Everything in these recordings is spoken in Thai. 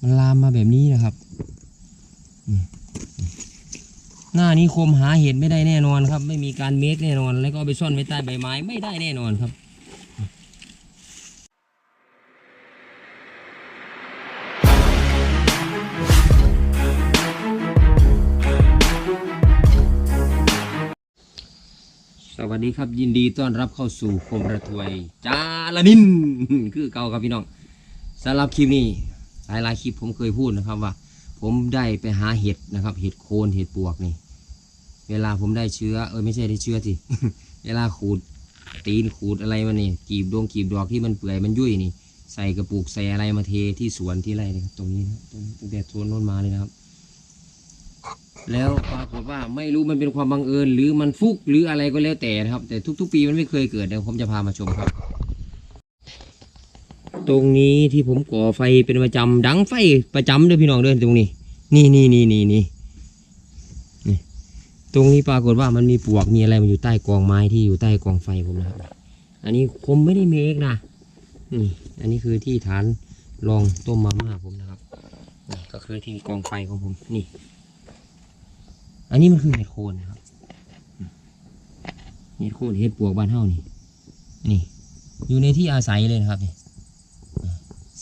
มันลามมาแบบนี้นะครับ หน้านี้คมหาเห็ดไม่ได้แน่นอนครับ ไม่มีการเมคแน่นอน แล้วก็ไปซ่อนไว้ใต้ใบไม้ไม่ได้แน่นอนครับสวัสดีครับยินดีต้อนรับเข้าสู่คมระถวยจาลนิน คือเก่าครับพี่น้อง สำหรับคลิปนี้หลายหลายๆคลิปผมเคยพูดนะครับว่า ผมได้ไปหาเห็ดนะครับ เห็ดโคนเห็ดปวกนี่ เวลาผมได้เชื้อเออไม่ใช่ได้เชื้อสิเวลาขูดตีนขูดอะไรมานี่กีบดวงกีบดอกที่มันเปื่อยมันยุ่ยนี่ ใส่กระปุกใส่อะไรมาเทที่สวนที่ไรนี่ครับตรงนี้นะตรงนี้ตั้งแต่สวนโน้นมาเลยนะครับ แล้วปรากฏว่าไม่รู้มันเป็นความบังเอิญ หรือมันฟุกหรืออะไรก็แล้วแต่นะครับ แต่ทุก ๆ ปีมันไม่เคยเกิดเดี๋ยวผมจะพามาชมครับ ตรงนี้ที่ผมก่อไฟเป็นประจำดังไฟประจำเลยพี่น้องเดินตรงนี้ นี่นี่นี่นี่นี่ตรงนี้ปรากฏว่ามันมีปวกมีอะไรมันอยู่ใต้กองไม้ที่อยู่ใต้กองไฟผมนะครับอันนี้ผมไม่ได้เมคนะนี่อันนี้คือที่ฐานรองต้มมาม่าผมนะครับนี่ก็คือที่กองไฟของผมนี่ อันนี้มันคือเห็ดโคนนะครับเห็ดโคนเห็ดปวกบ้านเฮานี่นี่ อยู่ในที่อาศัยเลยนะครับนี่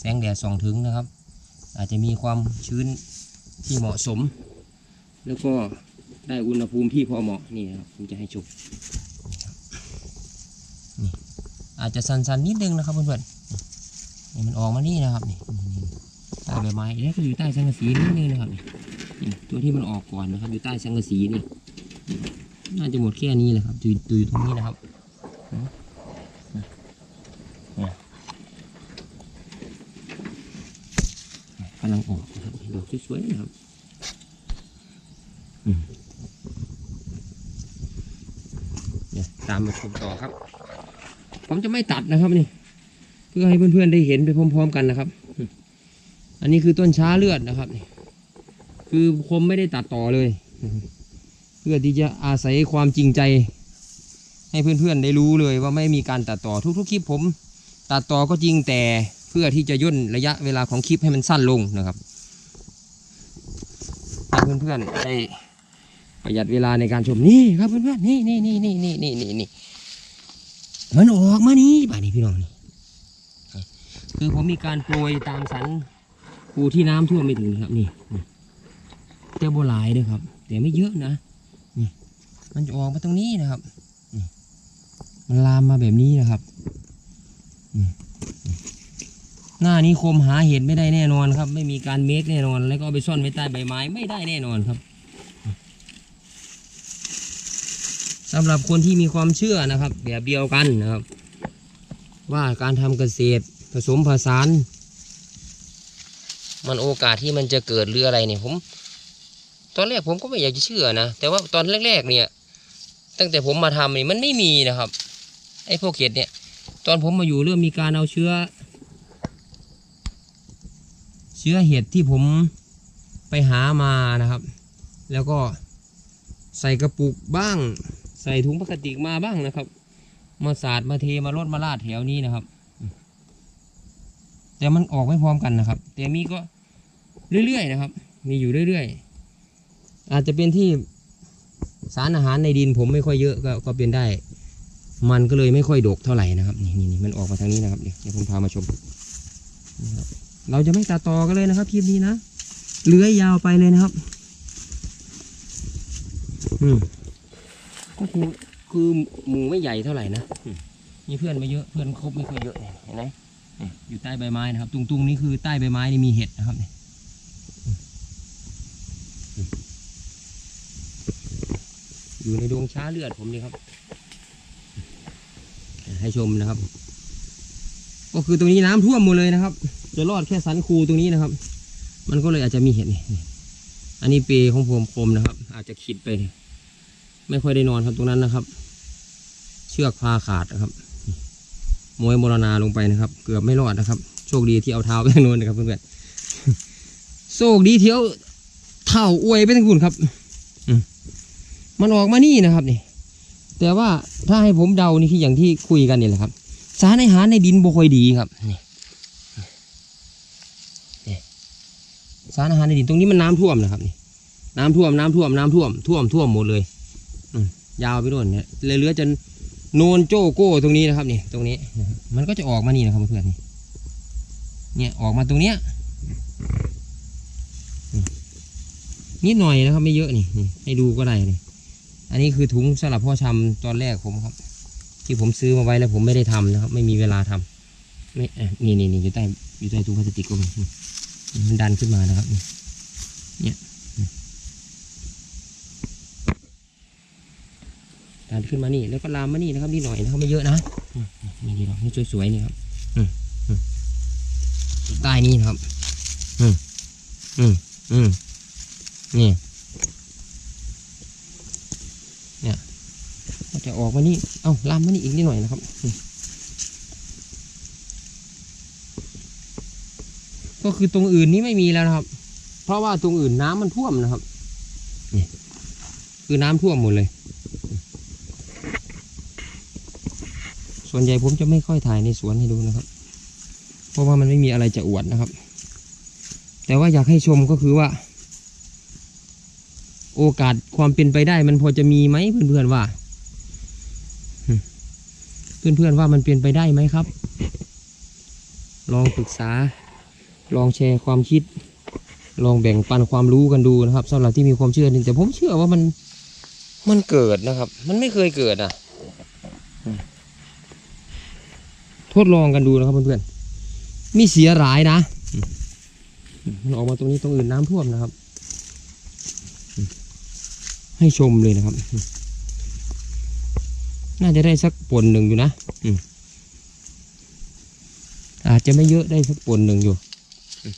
แสงแดดส่องถึงนะครับ อาจจะมีความชื้นที่เหมาะสม แล้วก็ได้อุณหภูมิที่พอเหมาะนี่ครับผมจะให้ชมนี่อาจจะสันๆนิดนึงนะครับเพื่อนๆนี่มันออกมานี่นะครับนี่ใต้ใบไม้แล้วก็อยู่ใต้สังกะสีนิดนึงนะครับนี่นี่ตัวที่มันออกก่อนนะครับ อยู่ใต้สังกะสีนี่น่าจะหมดแค่นี้แหละครับอยู่อยู่ตรงนี้นะครับนะนะ กำลังออกนะครับดอกสวยๆนะครับเดี๋ยวตามมาชมต่อครับ ผมจะไม่ตัดนะครับนี่ เพื่อให้เพื่อนๆได้เห็นไปพร้อมๆกันนะครับ อันนี้คือต้นช้าเลือดนะครับนี่คือคมไม่ได้ตัดต่อเลย เพื่อที่จะอาศัยความจริงใจ ให้เพื่อนๆได้รู้เลยว่าไม่มีการตัดต่อทุกๆคลิปผม ตัดต่อก็จริงแต่ เพื่อที่จะย่นระยะเวลาของคลิปให้มันสั้นลงนะครับเพื่อนๆได้ประหยัดเวลาในการชมนี่ครับเพื่อนๆนี่นี่นี่นี่นี่นี่นี่นี่มันออกมานี่ป่านี้พี่น้องนี่คือผมมีการโปรยตามสันปูที่น้ำท่วมไม่ถึงครับนี่แต่โบหลายเลยครับ แต่ไม่เยอะนะนี่มันจะออกมาตรงนี้นะครับมันลามมาแบบนี้นะครับ หน้านี้คมหาเห็ดไม่ได้แน่นอนครับ ไม่มีการเมคแน่นอน แล้วก็ไปซ่อนไว้ใต้ใบไม้ไม่ได้แน่นอนครับสำหรับคนที่มีความเชื่อนะครับ แบบเดียวกันนะครับ ว่าการทำเกษตรผสมผสาน มันโอกาสที่มันจะเกิดหรืออะไรเนี่ยผม ตอนแรกผมก็ไม่อยากจะเชื่อนะ แต่ว่าตอนแรกๆเนี่ย ตั้งแต่ผมมาทำนี่มันไม่มีนะครับ ไอ้พวกเห็ดเนี่ย ตอนผมมาอยู่เริ่มมีการเอาเชื้อ เชื้อเห็ดที่ผมไปหามานะครับ แล้วก็ใส่กระปุกบ้าง ใส่ถุงพลาสติกมาบ้างนะครับ มาสาดมาเทมาลดมาลาดแถวนี้นะครับ แต่มันออกไม่พร้อมกันนะครับ แต่มีก็เรื่อยๆนะครับ มีอยู่เรื่อยๆ อาจจะเป็นที่สารอาหารในดินผมไม่ค่อยเยอะก็ก็เป็นได้ มันก็เลยไม่ค่อยดกเท่าไหร่นะครับ นี่นี่นี่มันออกมาทางนี้นะครับ เดี๋ยวเดี๋ยวผมพามาชมนะครับ เราจะไม่ตัดต่อกันเลยนะครับคลิปนี้นะเลื้อยยาวไปเลยนะครับอืมก็คือคือหมูไม่ใหญ่เท่าไหร่นะอืมมีเพื่อนไม่เยอะเพื่อนครบไม่ค่อยเยอะเนี่ยเห็นไหมนี่อยู่ใต้ใบไม้นะครับ ตุงๆนี่คือใต้ใบไม้นี่มีเห็ดนะครับนี่อยู่ในดวงช้าเลือดผมนี่ครับ ให้ชมนะครับ ก็คือตรงนี้น้ำท่วมหมดเลยนะครับ จะรอดแค่สันคูตรงนี้นะครับ มันก็เลยอาจจะมีเห็ดนี่อันนี้เปรของผมคมนะครับ อาจจะขิดไป ไม่ค่อยได้นอนครับตรงนั้นนะครับ เชือกพาขาดนะครับมวยมรณาลงไปนะครับ เกือบไม่รอดนะครับ โชคดีที่เอาเท้าไปทางโน้นนะครับเพื่อนๆโชคดีที่เอาเท้าอวยไปทางคุณครับมันออกมานี่นะครับนี่แต่ว่าถ้าให้ผมเดานี่คืออย่างที่คุยกันนี่แหละครับ สารอาหารในดินบ่ค่อยดีครับนี่ สารอาหารในดินตรงนี้มันน้ำท่วมนะครับนี่น้ำท่วมน้ำท่วมน้ำท่วมท่วมท่วมหมดเลยอืมยาวไปโน่นเนี่ยเลยเหลือจนโนนโจโก้ตรงนี้นะครับนี่ตรงนี้มันก็จะออกมานี่นะครับเพื่อนนี่เนี่ยออกมาตรงเนี้ยนิดหน่อยนะครับไม่เยอะนี่ให้ดูก็ได้นี่อันนี้คือถุงสำหรับพ่อชำตอนแรกผมครับ ที่ผมซื้อมาไว้แล้วผมไม่ได้ทำนะครับ ไม่มีเวลาทำไม่อะนี่นี่นี่อยู่ใต้อยู่ใต้ถุงพลาสติกก็มี มันดันขึ้นมานะครับ เนี่ยดันขึ้นมานี่แล้วก็ลามมานี่นะครับนิดหน่อยนะครับไม่เยอะนะนี่ดีหรอกนี่สวยๆนี่ครับอืมใต้นี่นะครับ อืมอืมอืมนี่เนี่ยก็จะออกมานี่ เอ้าลามมานี่อีกนิดหน่อยนะครับอืม ก็คือตรงอื่นนี้ไม่มีแล้วนะครับ เพราะว่าตรงอื่นน้ำมันท่วมนะครับนี่คือน้ำท่วมหมดเลย ส่วนใหญ่ผมจะไม่ค่อยถ่ายในสวนให้ดูนะครับ เพราะว่ามันไม่มีอะไรจะอวดนะครับ แต่ว่าอยากให้ชมก็คือว่า โอกาสความเป็นไปได้มันพอจะมีไหมเพื่อนๆว่า เพื่อนๆว่ามันเป็นไปได้ไหมครับ ลองปรึกษา ลองแชร์ความคิด ลองแบ่งปันความรู้กันดูนะครับสำหรับที่มีความเชื่อหนึ่งแต่ผมเชื่อว่ามันมันเกิดนะครับ มันไม่เคยเกิดอะทดลองกันดูนะครับเพื่อนๆมีเสียหลายนะมันออกมาตรงนี้ตรงอื่นน้ำท่วมนะครับ ให้ชมเลยนะครับ น่าจะได้สักปนหนึ่งอยู่นะอืมอาจจะไม่เยอะได้สักปนหนึ่งอยู่อืม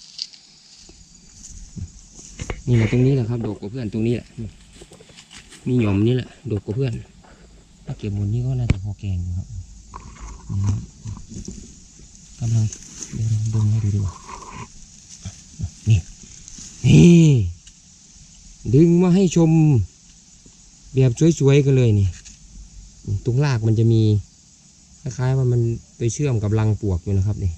นี่แหละตรงนี้แหละครับโดกกว่าเพื่อนตรงนี้แหละมีหย่อมนี่แหละโดกกว่าเพื่อนถ้าเก็บหมดนี่ก็น่าจะพอแกงอยู่ครับนี่ครับกำลังเดี๋ยวลองดึงให้ดูดีกว่านี่นี่ดึงมาให้ชมแบบสวยๆกันเลยนี่ตรงรากมันจะมีคล้ายๆว่ามันไปเชื่อมกับรังปวกอยู่นะครับนี่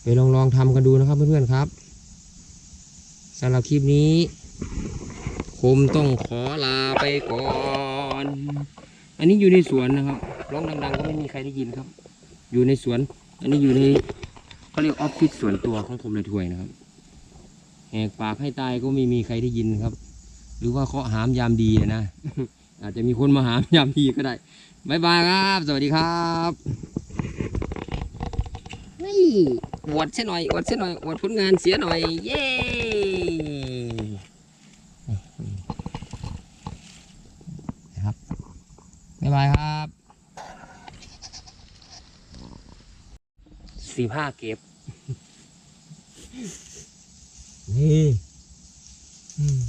ไป ลองลองทำกันดูนะครับเพื่อนๆครับสำหรับคลิปนี้คมต้องขอลาไปก่อน อันนี้อยู่ในสวนนะครับร้องดังๆก็ไม่มีใครได้ยินครับ อยู่ในสวน อันนี้อยู่ในเขาเรียกออฟฟิศส่วนตัวของผมเลยถวยนะครับแหกปากให้ตายก็ไม่มีใครได้ยินครับ หรือว่าเคาะหามยามดีนะ อาจจะมีคนมาหามยามดีก็ได้บายบายครับ สวัสดีครับ นี่ อวดเสียหน่อยอวดเสียหน่อยอวดผลงานเสียหน่อย เย้นะครับบ๊ายบายครับสี่ห้าเก็บนี่อืม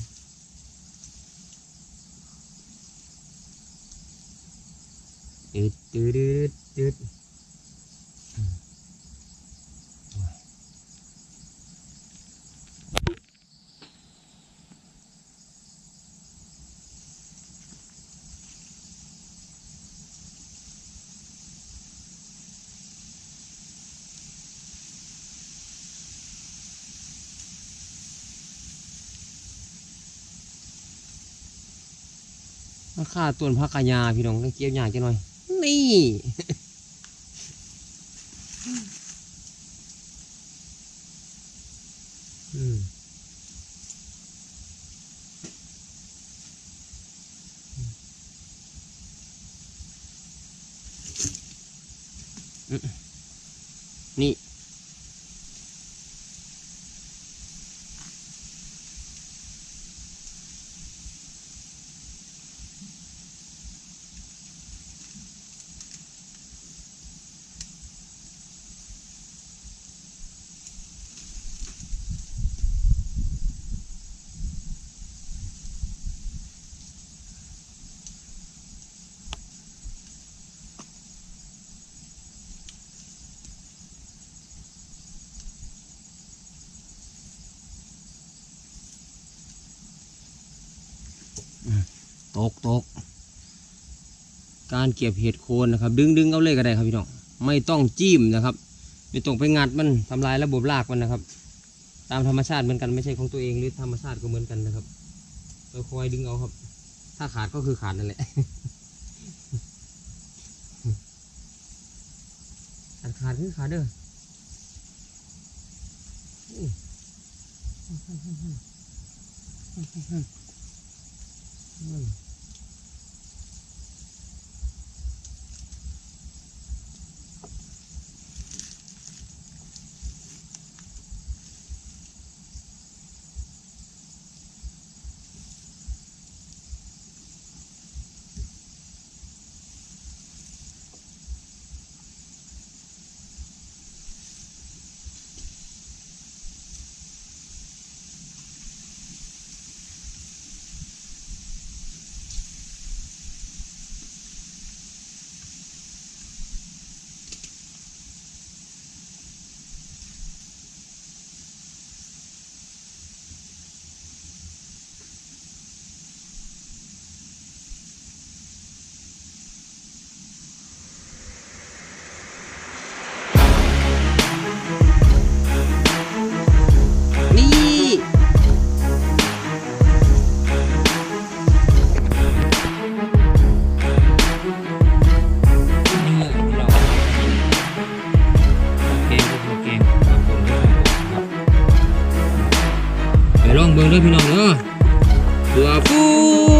ตืดตืดตืดตืดอืม ราคาต้นพักกายาพี่น้องต้องเก็บยากจังหน่อย นี่ การเก็บเห็ดโคนนะครับ ดึงดึงเอาเลยก็ได้ครับพี่น้องไม่ต้องจิ้มนะครับ ไม่ต้องไปงัดมันทำลายระบบรากมันนะครับ ตามธรรมชาติเหมือนกันไม่ใช่ของตัวเองหรือธรรมชาติก็เหมือนกันนะครับเราคอยดึงเอาครับ ถ้าขาดก็คือขาดนั่นแหละขาดขาดคือขาดเด้ออืม ก่อนเด้อพี่น้องเด้อเพื่อผู้